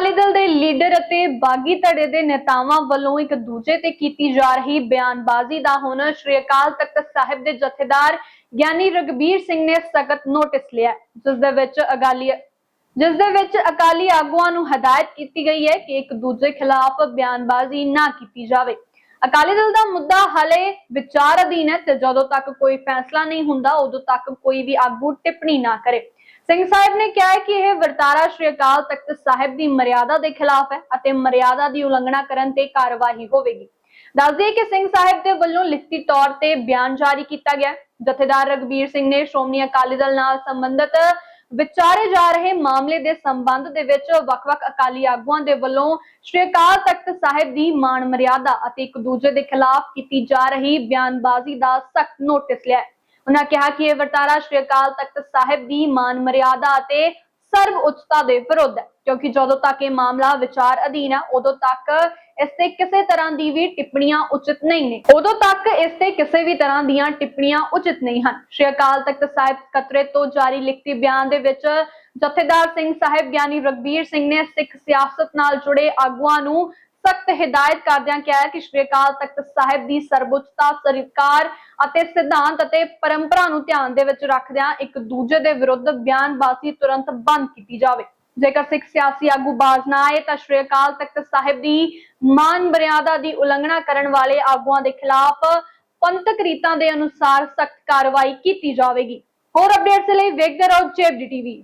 ਅਕਾਲੀ ਦਲ ਦੇ ਲੀਡਰ ਅਤੇ ਬਾਗੀ ਧੜੇ ਦੇ ਨੇਤਾਵਾਂ ਵੱਲੋਂ ਇੱਕ ਦੂਜੇ ਤੇ ਕੀਤੀ ਜਾ ਰਹੀ ਬਿਆਨਬਾਜ਼ੀ ਦਾ ਹੁਣ ਸ਼੍ਰੀ ਅਕਾਲ ਤਖਤ ਸਾਹਿਬ ਦੇ ਜਥੇਦਾਰ ਗਿਆਨੀ ਰਗਬੀਰ ਸਿੰਘ ਨੇ ਸਖਤ ਨੋਟਿਸ ਲਿਆ। ਹੈ, ਜਿਸ ਦੇ ਵਿੱਚ ਅਕਾਲੀ ਜਿਸ ਦੇ ਵਿੱਚ ਅਕਾਲੀ ਆਗੂਆਂ ਨੂੰ ਹਦਾਇਤ ਕੀਤੀ ਗਈ ਹੈ ਕਿ ਇੱਕ ਦੂਜੇ ਖਿਲਾਫ ਬਿਆਨਬਾਜ਼ੀ ਨਾ ਕੀਤੀ ਜਾਵੇ। ਅਕਾਲੀ ਦਲ ਦਾ ਮੁੱਦਾ ਹਲੇ ਵਿਚਾਰ ਅਧੀਨ ਹੈ ਤੇ ਜਦੋਂ ਤੱਕ ਕੋਈ ਫੈਸਲਾ ਨਹੀਂ ਹੁੰਦਾ, ਉਦੋਂ ਤੱਕ ਕੋਈ ਵੀ ਆਗੂ ਟਿੱਪਣੀ ਨਾ ਕਰੇ। ਸਿੰਘ ਸਾਹਿਬ ਨੇ ਕਿਹਾ ਹੈ ਕਿ ਇਹ ਵਰਤਾਰਾ ਸ਼੍ਰੀ ਅਕਾਲ ਤਖਤ ਸਾਹਿਬ ਦੀ ਮਰਿਆਦਾ ਦੇ ਖਿਲਾਫ ਹੈ ਅਤੇ ਮਰਿਆਦਾ ਦੀ ਉਲੰਘਣਾ ਕਰਨ ਤੇ ਕਾਰਵਾਈ ਹੋਵੇਗੀ। ਦੱਸ ਦਈਏ ਕਿ ਸਿੰਘ ਸਾਹਿਬ ਦੇ ਵੱਲੋਂ ਲਿਖਤੀ ਤੌਰ ਤੇ ਬਿਆਨ ਜਾਰੀ ਕੀਤਾ ਗਿਆ ਜਥੇਦਾਰ ਰਗਬੀਰ ਸਿੰਘ ਨੇ ਸ਼੍ਰੋਮਣੀ ਅਕਾਲੀ ਦਲ ਨਾਲ ਸੰਬੰਧਿਤ ਵਿਚਾਰੇ ਜਾ ਰਹੇ ਮਾਮਲੇ ਦੇ ਸੰਬੰਧ ਦੇ ਵਿੱਚ ਵੱਖ-ਵੱਖ ਅਕਾਲੀ ਆਗੂਆਂ ਦੇ ਵੱਲੋਂ ਸ਼੍ਰੀ ਅਕਾਲ ਤਖਤ ਸਾਹਿਬ ਦੀ ਮਾਣ ਮਰਿਆਦਾ ਅਤੇ ਇੱਕ ਦੂਜੇ ਦੇ ਖਿਲਾਫ ਕੀਤੀ ਜਾ ਰਹੀ ਬਿਆਨਬਾਜ਼ੀ ਦਾ ਸਖਤ ਨੋਟਿਸ ਲਿਆ ਉਹਨਾਂ ਕਿਹਾ ਕਿ ਇਹ ਵਰਤਾਰਾ ਸ਼੍ਰੀ ਅਕਾਲ ਤਖਤ ਸਾਹਿਬ ਦੀ ਮਾਨ ਮਰਿਆਦਾ ਅਤੇ ਸਰਵ ਉੱਚਤਾ ਦੇ ਵਿਰੁੱਧ ਹੈ। ਕਿਉਂਕਿ ਜਦੋਂ ਤੱਕ ਇਹ ਮਾਮਲਾ ਵਿਚਾਰ ਅਧੀਨ ਹੈ, ਉਦੋਂ ਤੱਕ ਇਸ ਤੇ ਕਿਸੇ ਤਰ੍ਹਾਂ ਦੀ ਵੀ ਟਿੱਪਣੀਆਂ ਉਚਿਤ ਨਹੀਂ ਨੇ। ਉਦੋਂ ਤੱਕ ਇਸ ਤੇ ਕਿਸੇ ਵੀ ਤਰ੍ਹਾਂ ਦੀਆਂ ਟਿੱਪਣੀਆਂ ਉਚਿਤ ਨਹੀਂ ਹਨ। ਸ਼੍ਰੀ ਅਕਾਲ ਤਖਤ ਸਾਹਿਬ ਕਤਰੇ ਤੋਂ ਜਾਰੀ ਲਿਖਤੀ ਬਿਆਨ ਦੇ ਵਿੱਚ ਜਥੇਦਾਰ ਸਿੰਘ ਸਾਹਿਬ ਗਿਆਨੀ ਰਗਬੀਰ ਸਿੰਘ ਨੇ ਸਿੱਖ ਸਿਆਸਤ ਨਾਲ ਜੁੜੇ ਆਗੂਆਂ ਨੂੰ ਸਖਤ ਹਿਦਾਇਤ ਕਰਦਿਆਂ ਕਿਹਾ ਕਿ ਸ਼੍ਰੀ ਅਕਾਲ ਤਖਤ ਸਾਹਿਬ ਦੀ ਸਰਵਉੱਚਤਾ ਸਰਕਾਰ ਅਤੇ ਸਿਧਾਂਤ ਅਤੇ ਪਰੰਪਰਾ ਨੂੰ ਧਿਆਨ ਦੇ ਵਿੱਚ ਰੱਖਦਿਆਂ ਇੱਕ ਦੂਜੇ ਦੇ ਵਿਰੁੱਧ ਬਿਆਨਬਾਜ਼ੀ ਤੁਰੰਤ ਬੰਦ ਕੀਤੀ ਜਾਵੇ। ਜੇਕਰ ਸਿੱਖ ਸਿਆਸੀ ਆਗੂ ਬਾਜ਼ ਨਾ ਆਏ ਤਾਂ ਸ਼੍ਰੀ ਅਕਾਲ ਤਖਤ ਸਾਹਿਬ ਦੀ ਮਾਨ ਮਰਿਆਦਾ ਦੀ ਉਲੰਘਣਾ ਕਰਨ ਵਾਲੇ ਆਗੂਆਂ ਦੇ ਖਿਲਾਫ ਪੰਥਕ ਰੀਤਾਂ ਦੇ ਅਨੁਸਾਰ ਸਖਤ ਕਾਰਵਾਈ ਕੀਤੀ ਜਾਵੇਗੀ। ਹੋਰ ਅਪਡੇਟਸ ਲਈ ਵੇਖਦੇ ਰਹੋ ਜੇਬਡੀ ਟੀਵੀ।